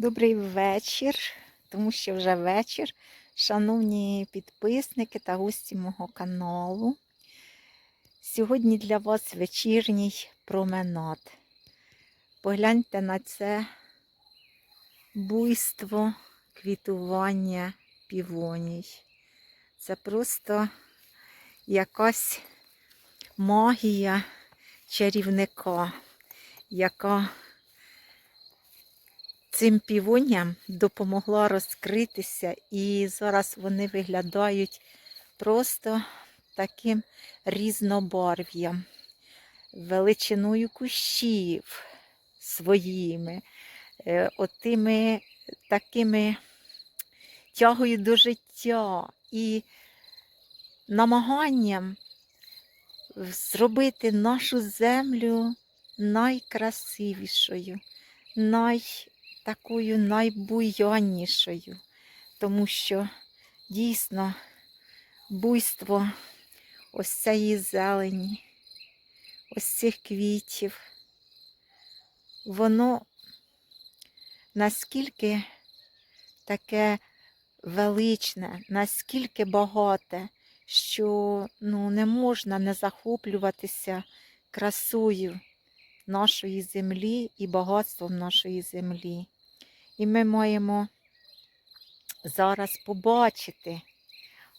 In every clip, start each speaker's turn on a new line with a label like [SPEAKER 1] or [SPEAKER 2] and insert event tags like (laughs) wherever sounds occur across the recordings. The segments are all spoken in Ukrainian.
[SPEAKER 1] Добрий вечір, тому що вже вечір. Шановні підписники та гості мого каналу. Сьогодні для вас вечірній променад. Погляньте на це буйство квітування півоній. Це просто якась магія чарівника, яка цим півоням допомогла розкритися, і зараз вони виглядають просто таким різнобарв'ям, величиною кущів своїми, е, отими такими тягою до життя і намаганням зробити нашу землю найкрасивішою, най такою найбуяннішою, тому що дійсно буйство ось цієї зелені, ось цих квітів, воно наскільки таке величне, наскільки багате, що ну, не можна не захоплюватися красою нашої землі і багатством нашої землі. І ми маємо зараз побачити,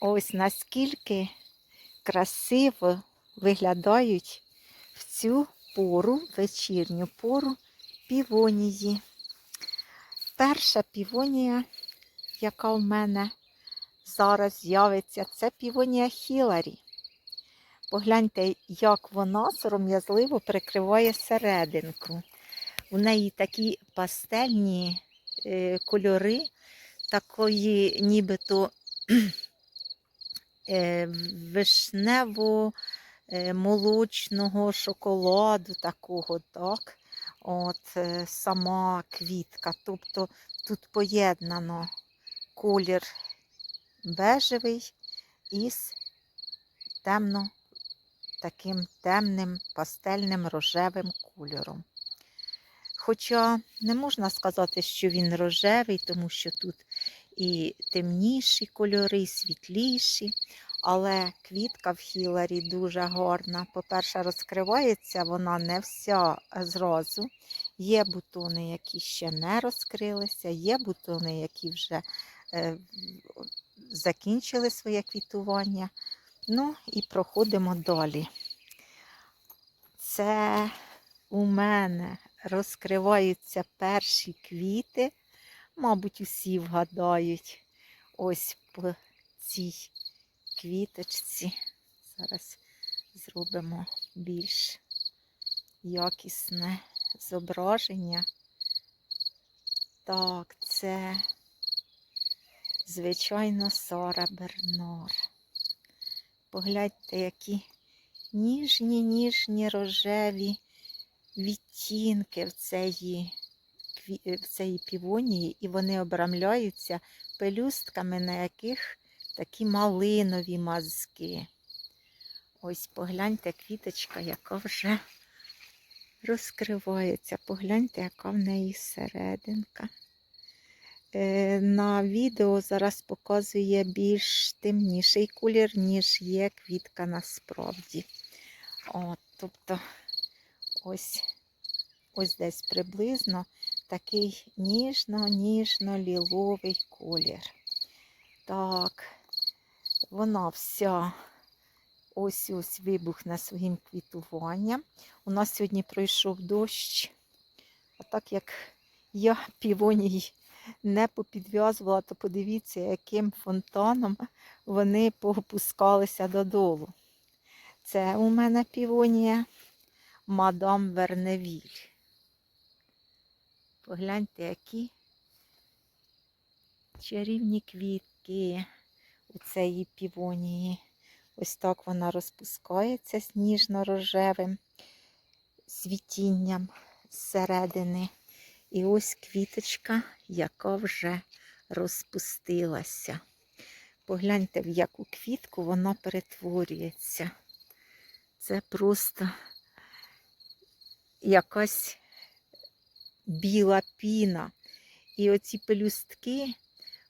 [SPEAKER 1] ось наскільки красиво виглядають в цю пору, вечірню пору півонії. Перша півонія, яка в мене зараз з'явиться, це півонія Хіларі. Погляньте, як вона сором'язливо прикриває серединку. У неї такі пастельні е, кольори, такої нібито е, вишнево-молочного шоколаду такого, так? От е, сама квітка. Тобто тут поєднано колір бежевий із темно таким темним пастельним рожевим кольором. Хоча не можна сказати, що він рожевий, тому що тут і темніші кольори, і світліші, але квітка в Хіларі дуже гарна. По-перше, розкривається вона не вся зразу. Є бутони, які ще не розкрилися, є бутони, які вже е, закінчили своє квітування. Ну і проходимо далі. Це у мене розкриваються перші квіти. Мабуть, усі вгадають ось по цій квіточці. Зараз зробимо більш якісне зображення. Так, це, звичайно, Сара Бернар. Погляньте, які ніжні, ніжні рожеві відтінки в цієї, в цієї півонії, і вони обрамляються пелюстками, на яких такі малинові мазки. Ось погляньте квіточка, яка вже розкривається. Погляньте, яка в неї серединка. Е, на відео зараз показує більш темніший колір, ніж є квітка насправді. От, Тобто ось ось десь приблизно такий ніжно-ніжно-ліловий колір. Так, вона вся ось ось вибухне своїм квітуванням. У нас сьогодні пройшов дощ, а так як я півоній не попідв'язувала, то подивіться, яким фонтаном вони попускалися додолу. Це у мене півонія мадам Верневіль. Погляньте, які чарівні квітки у цієї півонії. Ось так вона розпускається з ніжно-рожевим світінням зсередини. І ось квіточка, яка вже розпустилася. Погляньте, в яку квітку вона перетворюється. Це просто якась біла піна. І оці пелюстки,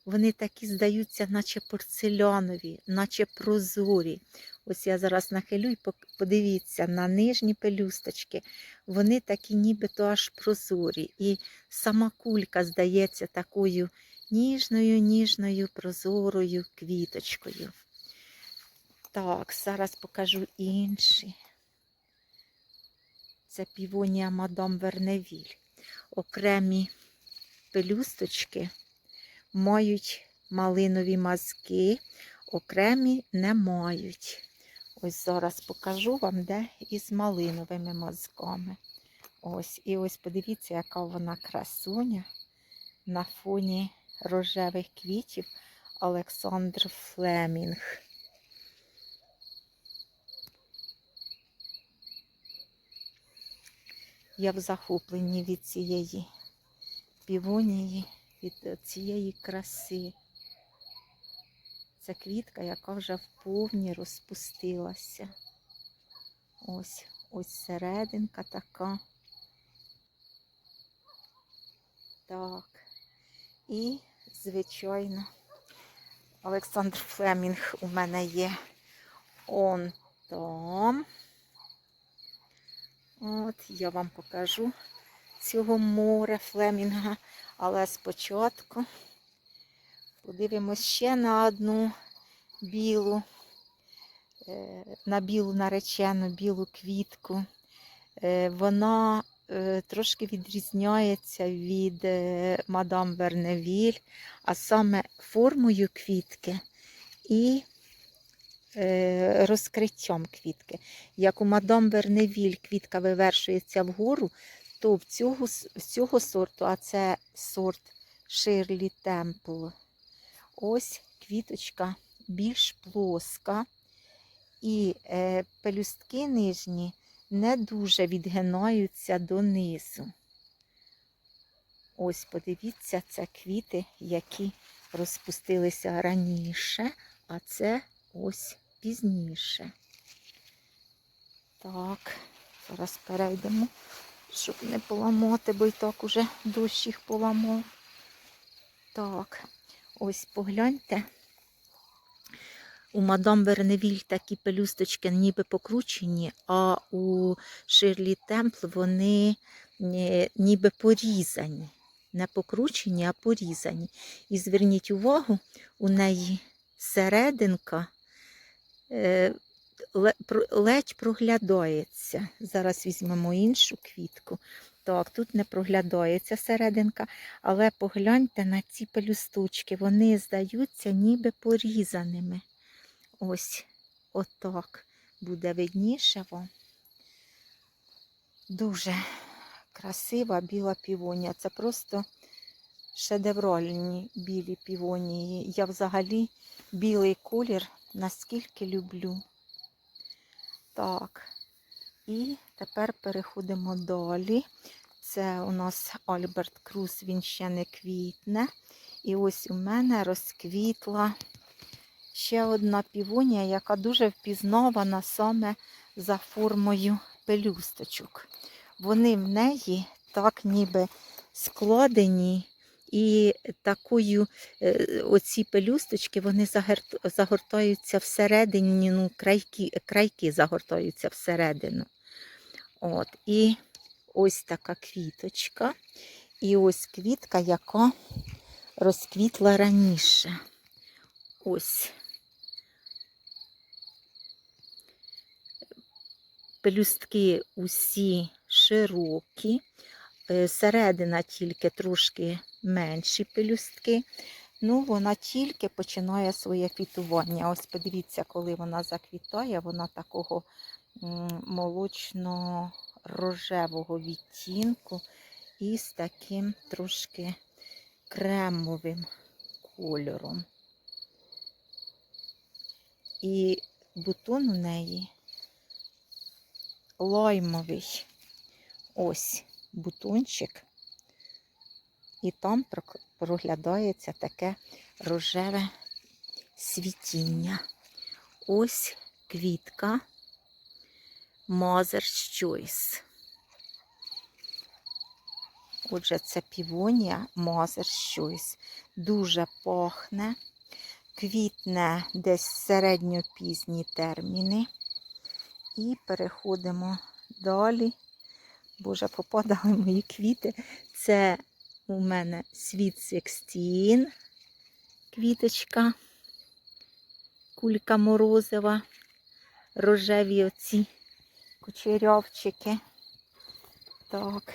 [SPEAKER 1] вони такі здаються, наче порцелянові, наче прозорі. Ось я зараз нахилю і подивіться на нижні пелюсточки. Вони такі нібито аж прозорі. І сама кулька здається такою ніжною, ніжною, прозорою квіточкою. Так, зараз покажу інші. Це півонія мадам Верневіль. Окремі пелюсточки мають малинові мазки, окремі не мають. Ось зараз покажу вам, де із малиновими мазками. Ось, і ось подивіться, яка вона красуня на фоні рожевих квітів Олександр Флемінг. Я в захопленні від цієї півонії, від цієї краси. Це квітка, яка вже вповні розпустилася. Ось, ось серединка така. Так. І, звичайно, Олександр Флемінг у мене є он там. От, я вам покажу цього моря Флемінга, але спочатку подивимось ще на одну білу, е, на білу наречену білу квітку. Е, Вона е, трошки відрізняється від мадам Верневіль, а саме формою квітки і розкриттям квітки. Як у мадам Верневіль квітка вивершується вгору, то в цього, в цього сорту, а це сорт Ширлі Темпл, ось квіточка більш плоска, і е, пелюстки нижні не дуже відгинаються донизу. Ось подивіться, це квіти, які розпустилися раніше, а це ось пізніше. Так, зараз перейдемо, щоб не поламати, бо і так уже дощ їх поламав. Так, ось погляньте. У мадам Берневіль такі пелюсточки ніби покручені, а у Ширлі Темпл вони е, ніби порізані. Не покручені, а порізані. І зверніть увагу, у неї серединка е, ледь проглядається. Зараз візьмемо іншу квітку. Так, тут не проглядається серединка, але погляньте на ці пелюсточки, вони здаються ніби порізаними. Ось отак буде видніше. Дуже красива біла півонія. Це просто шедевральні білі півонії. Я взагалі білий колір наскільки люблю. Так. І тепер переходимо далі. Це у нас Альберт Круз, він ще не квітне. І ось у мене розквітла ще одна півонія, яка дуже впізнавана саме за формою пелюсточок. Вони в неї так ніби складені, і такою е, оці пелюсточки вони загортаються всередині, ну, крайки, крайки загортаються всередину. От, і ось така квіточка. І ось квітка, яка розквітла раніше. Ось. Пелюстки усі широкі, е, середина тільки трошки менші пелюстки. Ну, вона тільки починає своє квітування. Ось подивіться, коли вона заквітає, вона такого молочно-рожевого відтінку і з таким трошки кремовим кольором. І бутон у неї лаймовий. Ось бутончик. І там проглядається таке рожеве світіння. Ось квітка Mother's Choice. Отже, це півонія Мазер щось. Дуже пахне, квітне десь середньопізні терміни. І переходимо далі. Боже, попадали мої квіти. Це у мене світ секстін, квіточка, кулька морозива, рожеві оці кучерявчики. Так,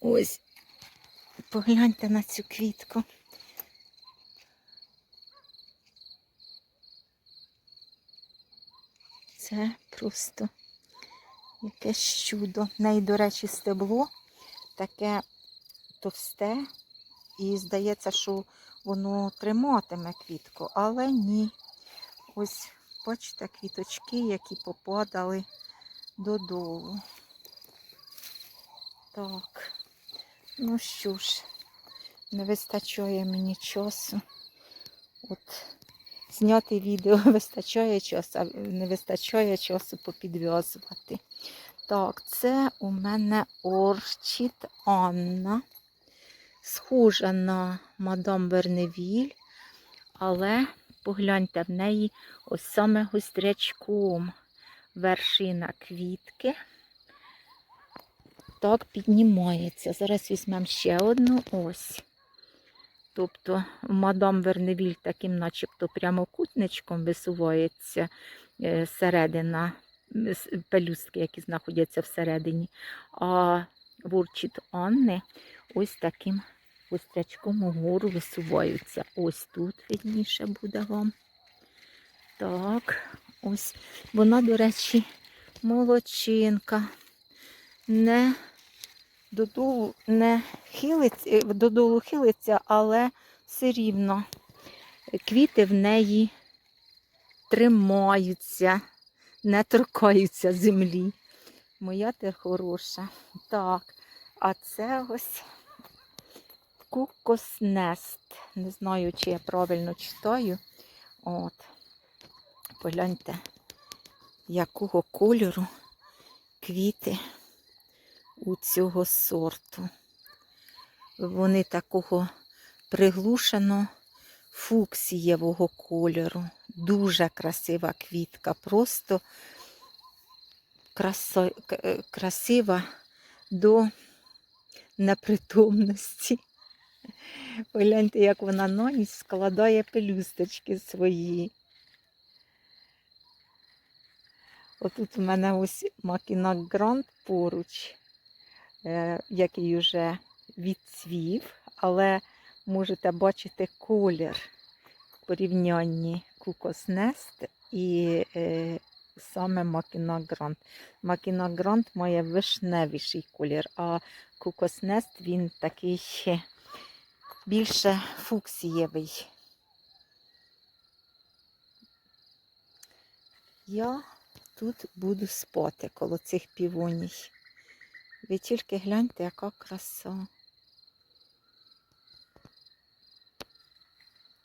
[SPEAKER 1] ось, погляньте на цю квітку. Це просто якесь чудо. В неї, до речі, стебло таке товсте, і здається, що воно триматиме квітку, але ні. Ось, бачите, квіточки, які попадали додолу. Так, ну що ж, не вистачає мені часу. От зняти відео (laughs) вистачає часу, а не вистачає часу попідв'язувати. Так, це у мене Орчіт Анна. Схожа на мадам Берневіль, але погляньте в неї ось саме гострячком вершина квітки. Так піднімається. Зараз візьмемо ще одну ось. Тобто мадам Верневіль таким начебто прямокутничком висувається е, середина пелюстки, які знаходяться всередині. А ворчіт Анни ось таким гострячком угору висуваються. Ось тут видніше буде вам. Так, ось. Вона, до речі, молодчинка. Не додолу не хилиться, е, додолу хилиться, але все рівно квіти в неї тримаються, не торкаються землі. Моя ти хороша. Так, а це ось кукоснест. Не знаю, чи я правильно читаю. От. Погляньте, якого кольору квіти у цього сорту. Вони такого приглушено фуксієвого кольору. Дуже красива квітка, просто красо, е, красива до непритомності. Погляньте, як вона на ніч складає пелюсточки свої. Отут у мене ось Макінак Грант поруч, е, який вже відцвів, але можете бачити колір в порівнянні Кукос Нест і е, саме Макінак Грант. Макінак Грант має вишневіший колір, а Кукос Нест він такий більше фуксієвий. Я тут буду спати коло цих півоній. Ви тільки гляньте, яка краса.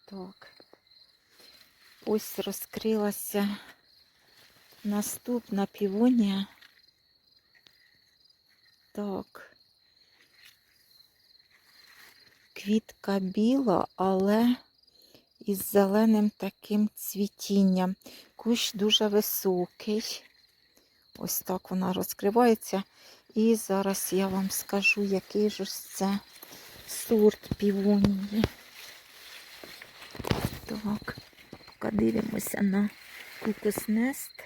[SPEAKER 1] Так. Ось розкрилася наступна півонія. Так. Квітка біла, але із зеленим таким цвітінням. Кущ дуже високий. Ось так вона розкривається. І зараз я вам скажу, який ж ось це сорт півонії. Так, поки дивимося на Кукус Нест.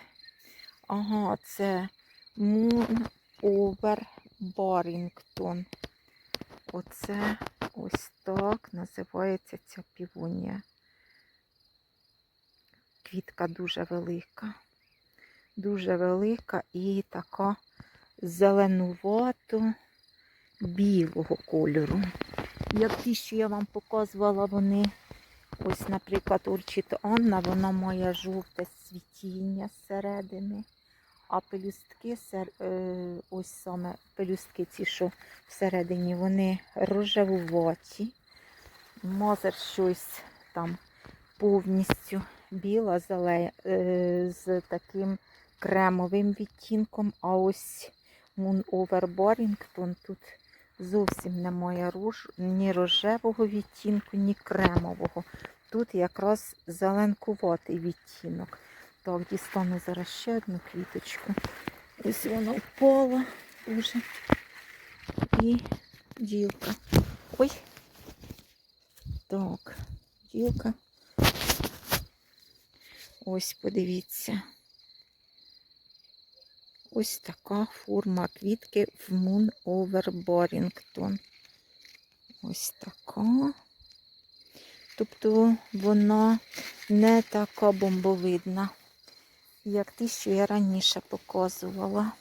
[SPEAKER 1] Ага, це Moon Over Barrington. Оце ось так називається ця півонія. Квітка дуже велика. Дуже велика і така зеленувато білого кольору. Як ті, що я вам показувала, вони, ось, наприклад, Орчіт Анна, вона має жовте світіння зсередини. А пелюстки, е, ось саме пелюстки ці, що всередині, вони рожевуваті. Мазер щось там повністю біла, зеле, е, з таким кремовим відтінком. А ось Moon Over Barrington тут зовсім немає руж, ні рожевого відтінку, ні кремового. Тут якраз зеленкуватий відтінок. Так, дістану зараз ще одну квіточку. Ось вона впала дуже. І ділка. Ой. Так, ділка. Ось подивіться. Ось така форма квітки в Moon Over Barrington. Ось така. Тобто вона не така бомбовидна, як ті, що я раніше показувала.